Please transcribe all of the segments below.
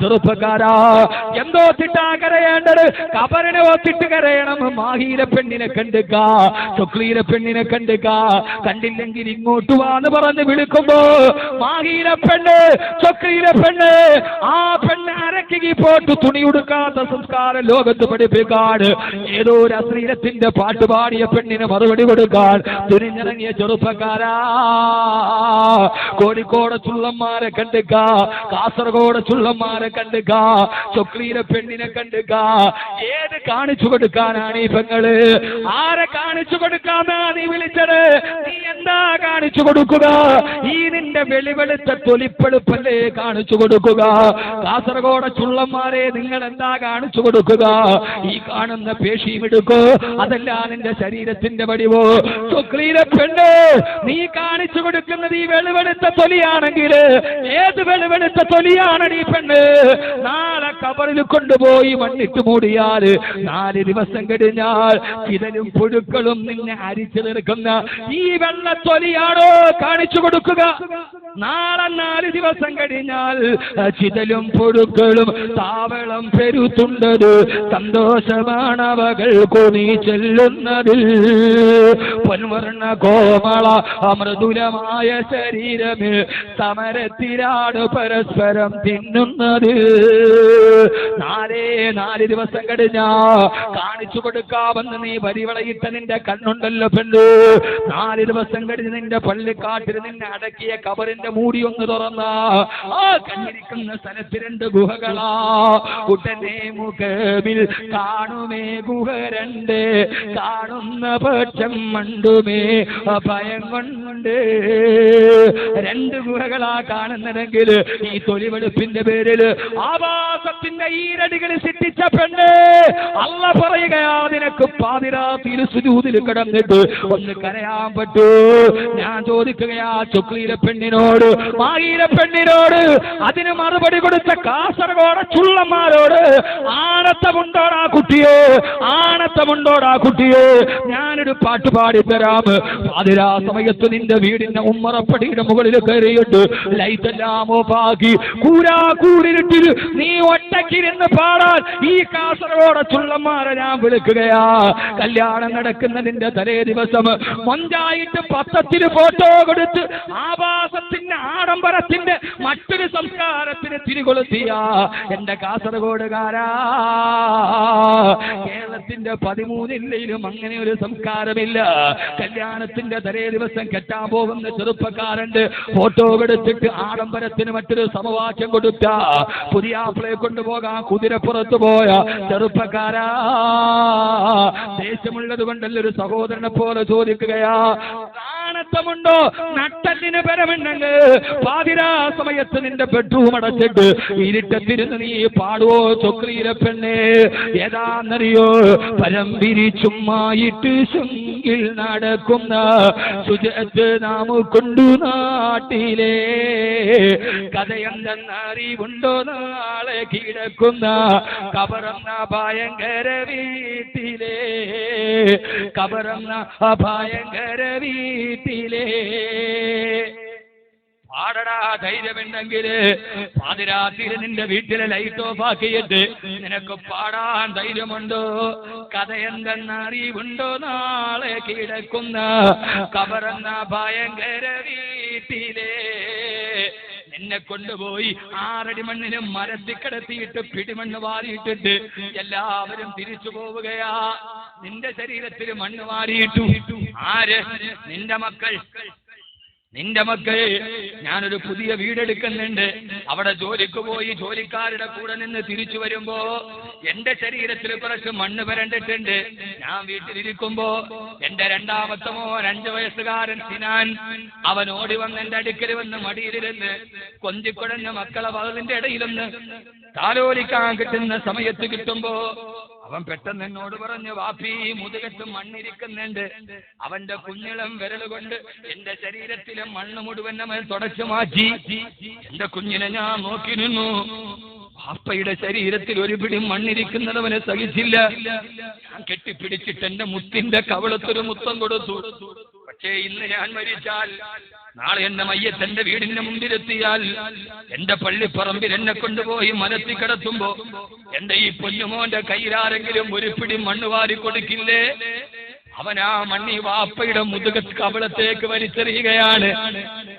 ചെറുപ്പക്കാരാ. എന്തോ തിട്ടാ കരയേണ്ടത്? കബറിനെ ഒത്തിട്ട് കരയണം. മാഹീര പെണ്ണിനെ കണ്ടുക. ചൊക്ലീര പെണ്ണിനെ കണ്ടുക. കണ്ടില്ലെങ്കിൽ ഇങ്ങോട്ട് വാന്ന് പറഞ്ഞ് വിളിക്കുമ്പോ മാഹീര പെണ്ണ് ചൊക്ലീര പെണ്ണ് ആ പെണ്ണ് പോട്ട് തുണി ഉടുക്കാത്ത സംസ്കാരം ലോകത്ത് പഠിപ്പിക്കാൻ ഏതോ ഒരു അശ്ലീലത്തിന്റെ പാട്ട് പാടിയ പെണ്ണിന് മറുപടി കൊടുക്കാൻ തുനിഞ്ഞിറങ്ങിയ ചെറുപ്പക്കാരാ. കോഴിക്കോട് ചുള്ളന്മാരെ കണ്ടുക കാസർഗോഡ് ചുള്ളന്മാരെ കണ്ടുക ചൊക്ലീര പെണ്ണിനെ കണ്ടുക. ഏത് കാണിച്ചു കൊടുക്കാനാണ് ഈ പെങ്ങൾ? ആരെ കാണിച്ചു കൊടുക്കാന്നാ നീ വിളിച്ചത്? നീ എന്താ കാണിച്ചു കൊടുക്കുക? ഈ നിന്റെ വെളിവെളുത്ത തൊലിപ്പെടുപ്പല്ലേ കാണിച്ചു കൊടുക്കുക? കാസർഗോഡ് ചുള്ളന്മാരെ നിങ്ങൾ എന്താ കാണിച്ചു കൊടുക്കുക? ഈ കാണുന്ന പേശിയും എടുക്കോ? അതല്ല നിന്റെ ശരീരത്തിന്റെ വടിവോ? പെണ്ണ് നീ കാണിച്ചു കൊടുക്കുന്നത് ഈ വെളിവെടുത്ത തൊലിയാണെങ്കിൽ ഏത് വെളിവെടുത്ത തൊലിയാണ് ഈ പെണ്ണ്? നാളെ കബറിൽ കൊണ്ടുപോയി മണ്ണിട്ട് മൂടിയാൽ നാല് ദിവസം കഴിഞ്ഞാൽ ചിതലും പുഴുക്കളും നിന്നെ അരിച്ചു നിൽക്കുന്ന ഈ വെള്ളത്തൊലിയാണോ കാണിച്ചു കൊടുക്കുക? നാളെ നാല് ദിവസം കഴിഞ്ഞാൽ ചിതലും പുഴുക്കളും താവളം പെരുത്തുണ്ടത്. സന്തോഷമാണ് അവകൾ കൊണി ചെല്ലുന്നത് പൊൻവർണ കോമള അമൃതുലമായ ശരീരമേ സമരത്തിലാണ് പരസ്പരം തിന്നുന്നത്. നാലേ നാല് ദിവസം കഴിഞ്ഞ കാണിച്ചു കൊടുക്കാമെന്ന് നീ വരിവളയിട്ട നിന്റെ കണ്ണുണ്ടല്ലോ പെണ്ണു. നാല് ദിവസം കഴിഞ്ഞ് നിന്റെ പള്ളിക്കാട്ടിൽ നിന്നെ അടക്കിയ കബറിന്റെ മൂടി ഒന്ന് തുറന്ന ആ കണ്ണിരിക്കുന്ന സ്ഥലത്ത് രണ്ട് ഗുഹകളാ. ഉടനെ മുഖമിൽ കാണുമേ ഗുഹ രണ്ട്. കാണുന്ന പക്ഷം മണ്ടുമേ ഭയം കൊണ്ട്. രണ്ട് ഗുഹകളാ കാണുന്നതെങ്കിൽ ഈ തൊലിവെടുപ്പിന്റെ പേരിൽ ആവാസത്തിന്റെ ഈരടികൾ സിട്ടിച്ച പെണ്ണ്. അല്ല പറയുകയാ നിനക്ക് പാതിരാത്തിയിൽ സുജൂതിൽ കിടന്നിട്ട് ഒന്ന് കരയാൻ പറ്റൂ. ഞാൻ ചോദിക്കുകയാ ചൊക്ലീര പെണ്ണിനോട് മാഹീര പെണ്ണിനോട് അതിന് മറുപടി കൊടുത്ത കാസർഗോഡ ചുള്ളന്മാരോട് ആണത്തമുണ്ടോടാ കുട്ടിയെ ആണത്തമുണ്ടോടാ കുട്ടിയെ? ഞാനൊരു പാട്ട് പാടിത്തരാം. പാതിരാ സമയത്ത് നിന്റെ വീടിന്റെ ഉമ്മറപ്പടിയുടെ മുകളിൽ കയറിയിട്ട് ലൈറ്റെല്ലാം ഓഫാക്കി കൂരാ കൂരിരുട്ടിൽ നീ ഒറ്റക്കിരുന്ന് പാടാൻ ഈ കാസർഗോഡ് ചുള്ളന്മാരെ ഞാൻ വിളിക്കുകയാ. കല്യാണം നടക്കുന്നതിന്റെ തലേ ദിവസം മൊഞ്ചായിട്ട് പത്രത്തിൽ ഫോട്ടോ കൊടുത്ത് ആവാസത്തിന്റെ ആഡംബരത്തിന്റെ മറ്റൊരു സംസ്കാരത്തിന് തിരികൊളുത്തിയ. എന്റെ കാസർഗോഡുകാരാ കേരളത്തിന്റെ പതിമൂന്നില്ലയിലും അങ്ങനെ ഒരു സംസ്കാരമില്ല. കല്യാണത്തിന്റെ തലേ ദിവസം കെട്ടാൻ പോകുന്ന ചെറുപ്പക്കാരുണ്ട് ഫോട്ടോ എടുത്തിട്ട് ആഡംബരത്തിന് മറ്റൊരു സമവാക്യം കൊടുത്ത. പുതിയ ആപ്പിളെ കൊണ്ടുപോകാൻ കുതിരപ്പുറത്ത് പോയ ചെറുപ്പക്കാരാ. ദേഷ്യമുള്ളത് കൊണ്ടല്ല ഒരു സഹോദരനെ പോലെ ചോദിക്കുകയാ നാണത്തമുണ്ടോ നട്ടലിന് പരമുണ്ടെങ്കിൽ പാതിരാ സമയത്ത് നിന്റെ ബെഡ്റൂം അടച്ചിട്ട് ഇരുട്ടത്തിരുന്ന് നീ പാടുവോ ചൊക്രീര പെണ്ണേ? ഏതാന്നറിയോ? പരം വിരിച്ചുമ്മായിട്ട് ശുങ്കിൽ നടക്കുന്ന സുജത്ത് നാം കൊണ്ടു നാട്ടിലെ കഥയെന്തെന്നറിവുണ്ടോ നാളെ കിടക്കുന്ന കബറന്ന ഭയങ്കര വീട്ടിലെ. കബറന്ന ഭയങ്കര വീട്ടിലെ. പാടടാ ധൈര്യമുണ്ടെങ്കിൽ പാതിരാത്രി നിന്റെ വീട്ടിലെ ലൈറ്റ് ഓഫ് ആക്കിയിട്ട് നിനക്ക് പാടാൻ ധൈര്യമുണ്ടോ? കഥ എന്തെന്ന് അറിവുണ്ടോ? നാളെ കിടക്കുന്ന കബറന്ന ഭയങ്കര വീട്ടിലേ. എന്നെ കൊണ്ടുപോയി ആറടി മണ്ണിന് മരത്തിൽ കിടത്തിയിട്ട് പിടിമണ്ണ് വാരിയിട്ടിട്ട് എല്ലാവരും തിരിച്ചു പോവുകയാ. നിന്റെ ശരീരത്തിൽ മണ്ണ് വാരിയിട്ടു. ആര്? നിന്റെ മക്കൾ. നിന്റെ മക്കൾ ഞാനൊരു പുതിയ വീടെടുക്കുന്നുണ്ട്. അവിടെ ജോലിക്ക് പോയി ജോലിക്കാരുടെ കൂടെ നിന്ന് തിരിച്ചു വരുമ്പോ എന്റെ ശരീരത്തിൽ കുറച്ച് മണ്ണ് വരണ്ടിട്ടുണ്ട്. ഞാൻ വീട്ടിലിരിക്കുമ്പോ എന്റെ രണ്ടാമത്തെ മോൻ അഞ്ചു വയസ്സുകാരൻ സിനാൻ അവൻ ഓടി വന്ന് എന്റെ അടുക്കൽ വന്ന് മടിയിലിരുന്ന് കൊഞ്ചിക്കുടഞ്ഞ മക്കളെ വളതിന്റെ ഇടയിലൊന്ന് താലോലിക്കാൻ കിട്ടുന്ന സമയത്ത് കിട്ടുമ്പോ അവൻ പെട്ടെന്ന് എന്നോട് പറഞ്ഞു വാപ്പി മുതുകത്ത് മണ്ണിരിക്കുന്നുണ്ട്. അവന്റെ കുഞ്ഞിളം വിരലുകൊണ്ട് എന്റെ ശരീരത്തിലെ മണ്ണ് മുഴുവൻ അവൻ തുടച്ചു മാറ്റി. എന്റെ കുഞ്ഞിനെ ഞാൻ നോക്കി നിന്നു. വാപ്പയുടെ ശരീരത്തിൽ ഒരു പിടി മണ്ണിരിക്കുന്നത് സഹിച്ചില്ല. ഞാൻ കെട്ടിപ്പിടിച്ചിട്ട് എന്റെ മുത്തിന്റെ കവളത്തൊരു മുത്തം കൊടുത്തു. പക്ഷേ ഇന്ന് ഞാൻ മരിച്ചാൽ നാളെ എന്റെ മയ്യത്ത് എന്റെ വീടിന്റെ മുമ്പിലെത്തിയാൽ എന്റെ പള്ളിപ്പറമ്പിൽ എന്നെ കൊണ്ടുപോയി മലത്തി കിടത്തുമ്പോ എന്റെ ഈ പൊന്നുമോന്റെ കയ്യിലാരെങ്കിലും ഒരു പിടി മണ്ണ് വാരി കൊടുക്കില്ലേ? അവൻ ആ മണ്ണി വാപ്പയുടെ മുതുകത്ത് കവളത്തേക്ക് വലിച്ചെറിയുകയാണ്.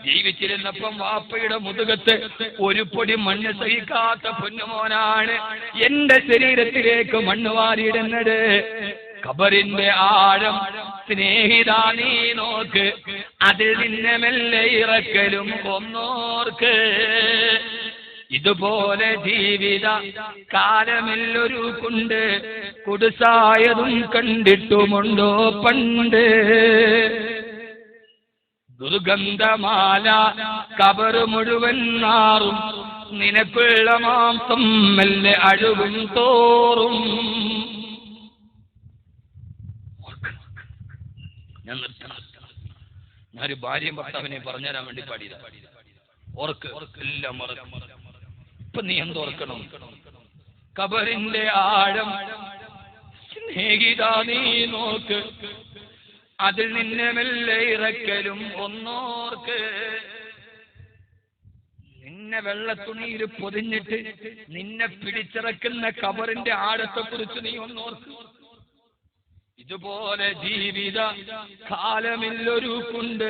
ജീവിച്ചിരുന്നപ്പം വാപ്പയുടെ മുതുകത്ത് ഒരു പൊടി മണ്ണ് സഹിക്കാത്ത പൊന്നുമോനാണ്. എന്റെ ശരീരത്തിലേക്ക് മണ്ണ് വാരിയിടുന്നത്. ഖബറിന്റെ ആഴം സ്നേഹിത നീ നോക്ക്. അതിൽ നിന്നെ മെല്ലെ ഇറക്കലും ഒന്നോർക്ക് ഇതുപോലെ ജീവിത കാലമില്ലൊരു കുണ്ട് കുടുസായതും കണ്ടിട്ടുമുണ്ടോ പണ്ട്? ദുർഗന്ധമാല കബറ് മുഴുവൻ നാറും നിനക്കുള്ള മാംസം മെല്ലെ അഴുകും തോറും. ഞാൻ നിർത്തണം. ഞാനൊരു ഭാര്യയും ഭർത്താവിനെ പറഞ്ഞുതരാൻ വേണ്ടി പാടിയത്. ഓർക്ക് എല്ലാം ഇപ്പൊ നീ എന്തോർക്കണം കബറിന്റെ ആഴം. സ്നേഹിത നീ നോക്ക്. അതിൽ നിന്നെ മെല്ലെ ഇറക്കലും ഒന്നോർക്ക്. നിന്നെ വെള്ളത്തുണിയിൽ പൊതിഞ്ഞിട്ട് നിന്നെ പിടിച്ചിറക്കുന്ന കബറിന്റെ ആഴത്തെ കുറിച്ച് നീ ഒന്നോർക്ക്. ഇതുപോലെ ജീവിത കാലമില്ലൊരു കുണ്ട്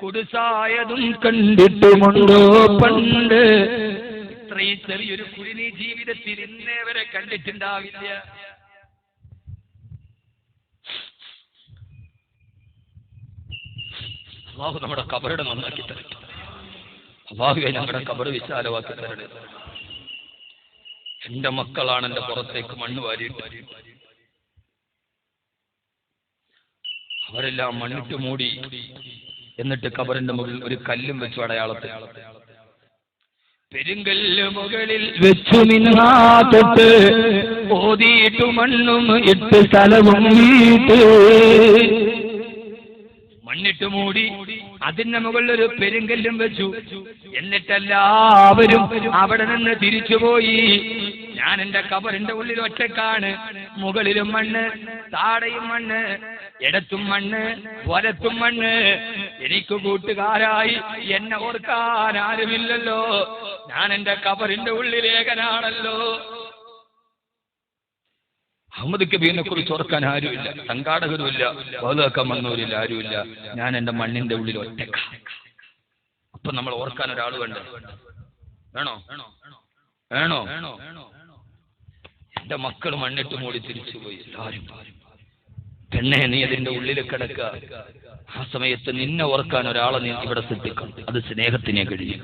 കുടുസായതും കണ്ടിട്ടുമുണ്ടോ പണ്ട്? ഇത്രയും ചെറിയൊരു കുരുനീ ജീവിതത്തിൽ ഇന്നേ വരെ കണ്ടിട്ടുണ്ടാവില്ല. അള്ളാഹു നമ്മുടെ കബറുടെ നന്നാക്കി തരട്ടെ അള്ളാഹുവെ ഞങ്ങളുടെ കബറ് വിശാലമാക്കി തരട്ടെ. എന്റെ മക്കളാണ് എന്റെ പുറത്തേക്ക് മണ്ണ് വാരിയിട്ട്. അവരെല്ലാം മണ്ണിട്ട് മൂടി എന്നിട്ട് കബറിന്റെ മുകളിൽ ഒരു കല്ലും വെച്ചു അടയാളത്തിൽ. പെരുങ്കല്ല് മുകളിൽ വെച്ചു മിന്നാ തൊട്ട് ഓതിയിട്ടു മണ്ണും ഇട്ട് സ്ഥലവും മണ്ണിട്ട് മൂടി അതിന്റെ മുകളിൽ ഒരു പെരുങ്കല്ലും വെച്ചു. എന്നിട്ടെല്ലാവരും അവിടെ നിന്ന് തിരിച്ചുപോയി. ഞാൻ എന്റെ കബറിന്റെ ഉള്ളിൽ ഒറ്റക്കാണ്. മുകളിലും മണ്ണ് താടയും മണ്ണ് ഇടത്തും മണ്ണ് വലത്തും മണ്ണ്. എനിക്ക് കൂട്ടുകാരായി എന്നെ ഓർക്കാൻ ആരുമില്ലല്ലോ. ഞാൻ എന്റെ കബറിന്റെ ഉള്ളിലേകനാണല്ലോ. അഹമ്മദ് കബീറിനെ കുറിച്ച് ഓർക്കാൻ ആരുമില്ല. സംഘാടകരുമില്ല ബഹുതാക്കാൻ വന്നവരില്ല ആരുമില്ല. ഞാൻ എന്റെ മണ്ണിന്റെ ഉള്ളിൽ ഒറ്റക്ക അപ്പൊ നമ്മൾ ഓർക്കാൻ ഒരാൾ വേണ്ട? വേണോ? വേണോ? എന്റെ മക്കൾ മണ്ണിട്ട് മൂടി തിരിച്ചുപോയി എല്ലാവരും പെണ്ണെ നീ അതിന്റെ ഉള്ളിൽ കിടക്കുക ആ സമയത്ത് നിന്നെ ഓർക്കാൻ ഒരാളെ നീ ഇവിടെ സൃഷ്ടിക്കണം അത് സ്നേഹത്തിനെ കഴിഞ്ഞു